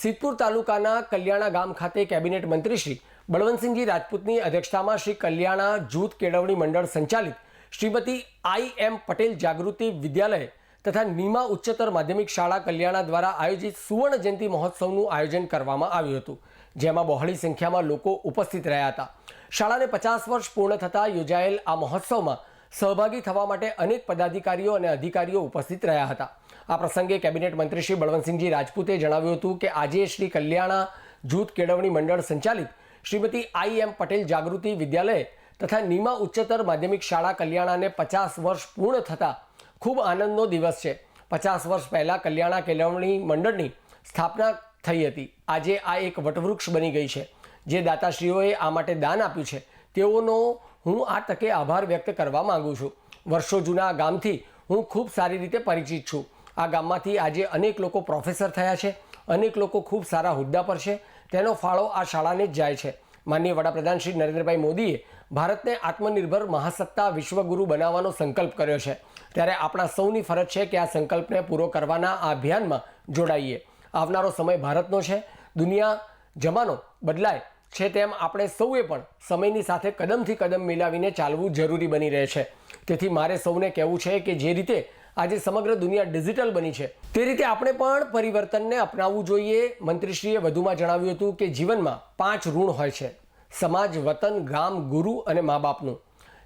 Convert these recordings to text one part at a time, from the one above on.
સિદ્ધપુર તાલુકાના કલ્યાણા ગામ ખાતે કેબિનેટ મંત્રી શ્રી બળવંતસિંહજી રાજપૂતની અધ્યક્ષતામાં શ્રી કલ્યાણા જૂથ કેળવણી મંડળ સંચાલિત શ્રીમતી આઈ એમ પટેલ જાગૃતિ વિદ્યાલય તથા નીમા ઉચ્ચતર માધ્યમિક શાળા કલ્યાણા દ્વારા આયોજિત સુવર્ણ જયંતિ મહોત્સવનું આયોજન કરવામાં આવ્યું હતું, જેમાં બહોળી સંખ્યામાં લોકો ઉપસ્થિત રહ્યા હતા. શાળાને પચાસ વર્ષ પૂર્ણ થતાં યોજાયેલ આ મહોત્સવમાં સહભાગી થવા માટે અનેક પદાધિકારીઓ અને અધિકારીઓ ઉપસ્થિત રહ્યા હતા. આ પ્રસંગે કેબિનેટ મંત્રી શ્રી બળવંતસિંહજી રાજપૂતે જણાવ્યું હતું કે આજે શ્રી કલ્યાણા જૂથ કેળવણી મંડળ સંચાલિત શ્રીમતી આઈ એમ પટેલ જાગૃતિ વિદ્યાલય તથા નીમા ઉચ્ચતર માધ્યમિક શાળા કલ્યાણાને પચાસ વર્ષ પૂર્ણ થતાં ખૂબ આનંદનો દિવસ છે. પચાસ વર્ષ પહેલાં કલ્યાણા કેળવણી મંડળની સ્થાપના થઈ હતી. આજે આ એક વટવૃક્ષ બની ગઈ છે. જે દાતાશ્રીઓએ આ માટે દાન આપ્યું છે. તેઓનો હું આ તકે આભાર વ્યક્ત કરવા માગું છું. વર્ષો જૂના આ ગામથી હું ખૂબ સારી રીતે પરિચિત છું. આ ગામમાંથી આજે અનેક લોકો પ્રોફેસર થયા છે, અનેક લોકો ખૂબ સારા હોદ્દા પર છે. તેનો ફાળો આ શાળાને જ જાય છે. માનનીય વડાપ્રધાન શ્રી નરેન્દ્રભાઈ મોદીએ ભારતને આત્મનિર્ભર મહાસત્તા વિશ્વગુરુ બનાવવાનો સંકલ્પ કર્યો છે. ત્યારે આપણા સૌની ફરજ છે કે આ સંકલ્પને પૂરો કરવાના આ અભિયાનમાં જોડાઈએ. આવનારો સમય ભારતનો છે. દુનિયા જમાનો બદલાય છે તેમ આપણે સૌએ પણ સમયની સાથે કદમથી કદમ મિલાવીને ચાલવું જરૂરી બની રહે છે. તેથી મારે સૌને કહેવું છે કે જે રીતે આજે સમગ્ર દુનિયા ડિજિટલ બની છે, તે રીતે આપણે પણ પરિવર્તનને અપનાવવું જોઈએ. મંત્રીશ્રીએ વધુમાં જણાવ્યું હતું કે જીવનમાં પાંચ ઋણ હોય છે, સમાજ, વતન, ગામ, ગુરુ અને મા બાપનું.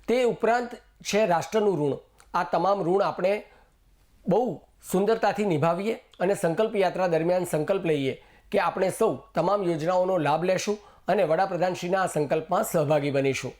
તે ઉપરાંત છે રાષ્ટ્રનું ઋણ. આ તમામ ઋણ આપણે બહુ સુંદરતાથી નિભાવીએ અને સંકલ્પ યાત્રા દરમિયાન સંકલ્પ લઈએ કે આપણે સૌ તમામ યોજનાઓનો લાભ લેશું. અને વડાપ્રધાનશ્રીના આ સંકલ્પમાં સહભાગી બનીશું.